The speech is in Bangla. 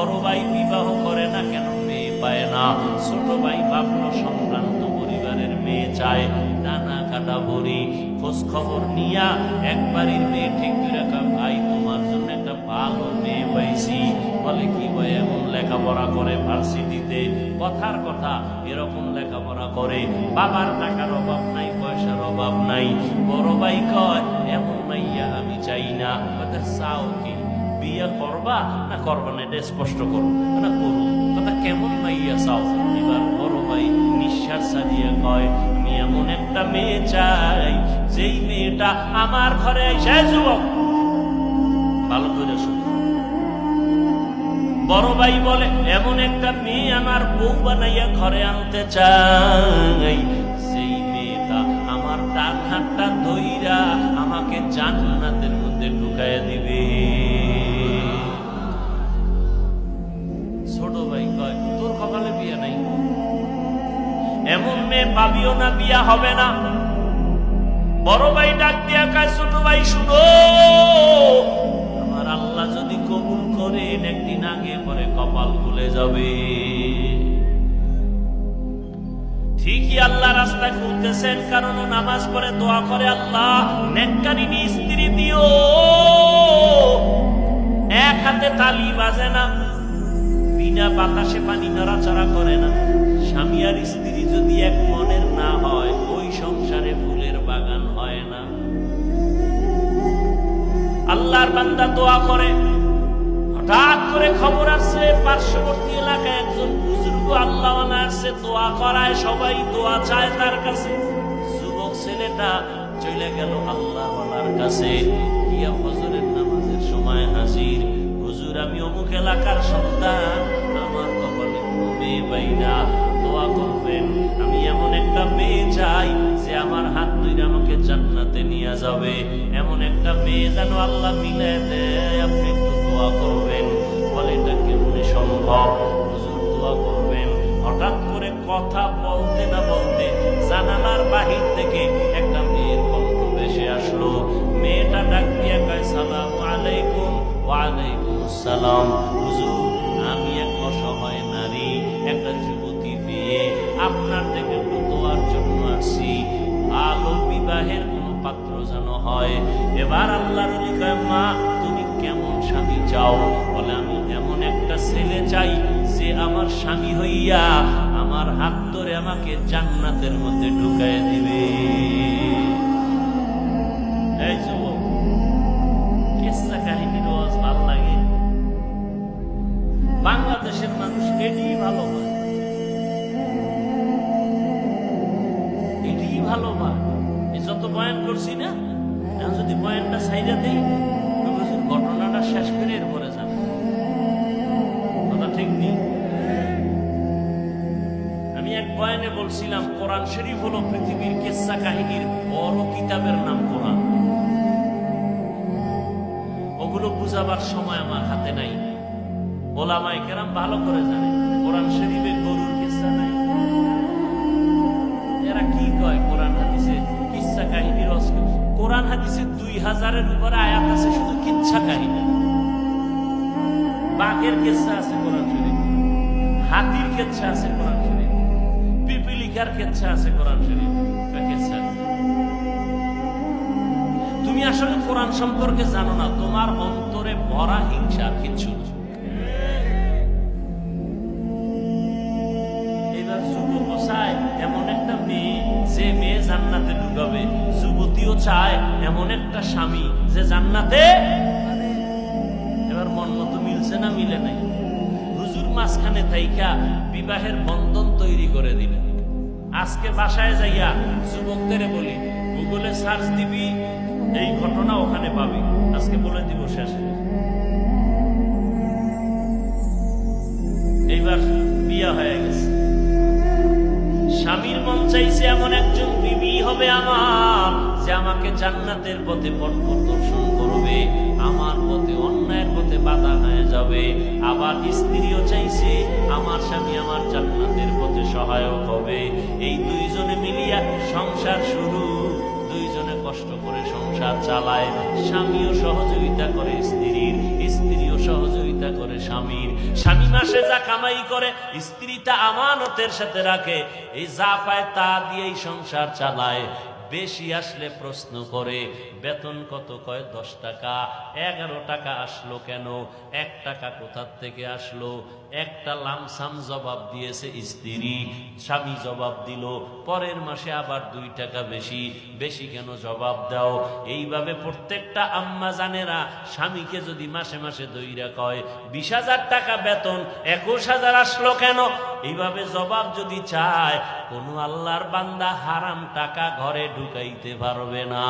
বড় ভাই বিবাহ করে না কেন? মেয়ে পায় না। ছোট ভাই ভাবলো সংক্রান্ত পরিবারের মেয়ে চায়। নানা কাটা ভরি খোঁজ খবর নিয়া একবারের মেয়ে ঠিক রাখা ভাই, তোমার জন্য একটা ভালো মেয়ে পাইছি। বলে, কি ভাই এমন লেখাপড়া করে ভার্সিটিতে? কথার কথা এরকম লেখাপড়া করে। বাবার টাকার অভাব নাই, পয়সার অভাব নাই। বড় ভাই কয়, এমন মাইয়া আমি চাই না। চাও কি? বিয়ে করবা না করবা না, এটা স্পষ্ট করো না করো কথা কেমন মাইয়া চাও? এবার বড় ভাই নিঃশ্বাস ছাড়িয়ে কয়, আমি এমন একটা মেয়ে চাই, যেই মেয়েটা আমার ঘরে এসে যুবক। ভালো করে বড় ভাই বলে, এমন একটা মেয়ে আমার বউ বানাইয়া ঘরে আনতে চাই সেই মেয়েটা আমার ডান হাতটা ধইরা আমাকে জান্নাতের মধ্যে ঢুকাইয়া দিবে। এমন মেয়ে পাবিও না, বিয়া হবে না। বড় ভাই ডাক দিয়া কয়, ছোট ভাই, শুনো। আমার আল্লাহ যদি কবুল করেন, একদিন আগে পরে কপাল খুলে যাবে। ঠিকই আল্লাহ রাস্তায় খুলতেছেন, কারণ নামাজ পড়ে দোয়া করে আল্লাহ। নেককারিনী স্ত্রী দিও। এক হাতে তালি বাজে না, বিনা বাতাসে পানি নড়াচড়া করে না। স্বামী আর স্ত্রী যদি এক মনের না হয়, ওই সংসারে ফুলের বাগান হয় না। আল্লাহর বান্দা দোয়া করে। হঠাৎ করে খবর আসছে, পার্শ্ববর্তী এলাকায় একজন বুজুর্গ আল্লাহ আসছে, দোয়া করায় সবাই দোয়া চায় তার কাছে। যুবক ছেলেটা চলে গেল আল্লাহওয়ালার কাছে। গিয়া ফজরের নামাজের সময় হাজির। হুজুর, আমি অমুক এলাকার সন্তান, আমার কপালে মেয়ে পাই না। দোয়া করবেন। আমি এমন একটা মেয়ে চাই যে আমার হাত ধরে আমাকে জান্নাতে নিয়ে যাবে। এমন একটা মেয়ে যেন আল্লাহ মিলে দেয়, আপনি একটু দোয়া করবেন। বলে, এটা কেমনি সম্ভব? হঠাৎ করে কথা বলতে না বলতে জানালার বাহির থেকে একটা মেয়ের কণ্ঠ ভেসে আসলো। মেয়েটা ডাক দিয়া কয়, সালাম আলাইকুম, ওয়ালাইকুম আসসালাম হুজুর আপনার থেকে দোয়ার জন্য আসছি ভালো বিবাহের কোনো পাত্র যেন হয়। এবার আল্লাহর মা, তুমি কেমন স্বামী চাও? বলে, আমি এমন একটা ছেলে চাই যে আমার স্বামী হইয়া আমার হাত ধরে আমাকে জান্নাতের মধ্যে ঢুকায় দিবে। এই যুবক কাহিনীর ভালো লাগে? বাংলাদেশের মানুষ এটি ভালো পায় করছি না? এখন যদি বয়ানটা সাইডে দিই ঘটনাটা শেষ করে এরপরে যাবে। কথা ঠিক নেই? আমি এক বয়ানে বলছিলাম, কোরআন শরীফ হলো পৃথিবীর কেসা কাহিনীর বড় কিতাবের নাম কোরআন। ওগুলো বুঝাবার সময় আমার হাতে নাই। ওলামায় কেরাম ভালো করে জানে কোরআন শরীফে হাজারের উপরে আয়াত আছে, শুধু কিচ্ছা কাহিনী বাঘের কেচ্ছা আছে কোরআন শরীফ। হাতির কেচ্ছা আছে কোরআন শরীফ। পিপিলিকার কেচ্ছা আছে কোরআন শরীফ। তুমি আসলে কোরআন সম্পর্কে জানো না? তোমার অন্তরে ভরা হিংসা কিচ্ছু এবার চায় এমন একটা মেয়ে, যে মেয়ে জান্নাতে ঢুকাবে যুবতীও চায় এমন একটা স্বামী যে জান্নাতে এবার মন মতো মিলছে না, মিলে নাই। হুজুর মাঝখানে থাইকা বিবাহের বন্ধন তৈরি করে দিলেন। আজকে বাসায় যাইয়া যুবকদের বলি, গুগলে সার্চ দিবি, এই ঘটনা ওখানে পাবি। আজকে বলে দিব শেষে। এইবার বিয়া হয়ে গেছে। স্বামীর মন চাইছে এমন একজন বিবি হবে আমার। আমাকে জান্নাতের পথে পথ প্রদর্শন করবে, আমার পথে অন্যায়ের পথে বাধা হয়ে যাবে। আবার স্ত্রীও চাইছে আমার স্বামী আমার জান্নাতের পথে সহায়ক হবে। এই দুইজনে মিলিয়া সংসার শুরু। দুইজনে কষ্ট করে সংসার চালায়। স্বামীও সহযোগিতা করে স্ত্রীর, স্ত্রীও সহযোগিতা করে স্বামীর। স্বামী মাসে যা কামাই করে স্ত্রী তা আমানতের সাথে রাখে। এই যা পায় তা দিয়েই সংসার চালায়। বেশি আসলে প্রশ্ন করে, বেতন কত কয়? দশ টাকা। এগারো টাকা আসলো কেন? এক টাকা কোথার থেকে আসলো? একটা লামসাম জবাব দিয়েছে স্ত্রী। স্বামী জবাব দিল, পরের মাসে আবার দুই টাকা বেশি। বেশি কেন জবাব দাও? এইভাবে প্রত্যেকটা আম্মা জানেরা স্বামীকে যদি মাসে মাসে দইরা কয়, বিশ হাজার টাকা বেতন, একুশ হাজার আসলো কেন? এইভাবে জবাব যদি চায় কোনো আল্লাহর বান্দা হারাম টাকা ঘরে ঢুকাইতে পারবে না।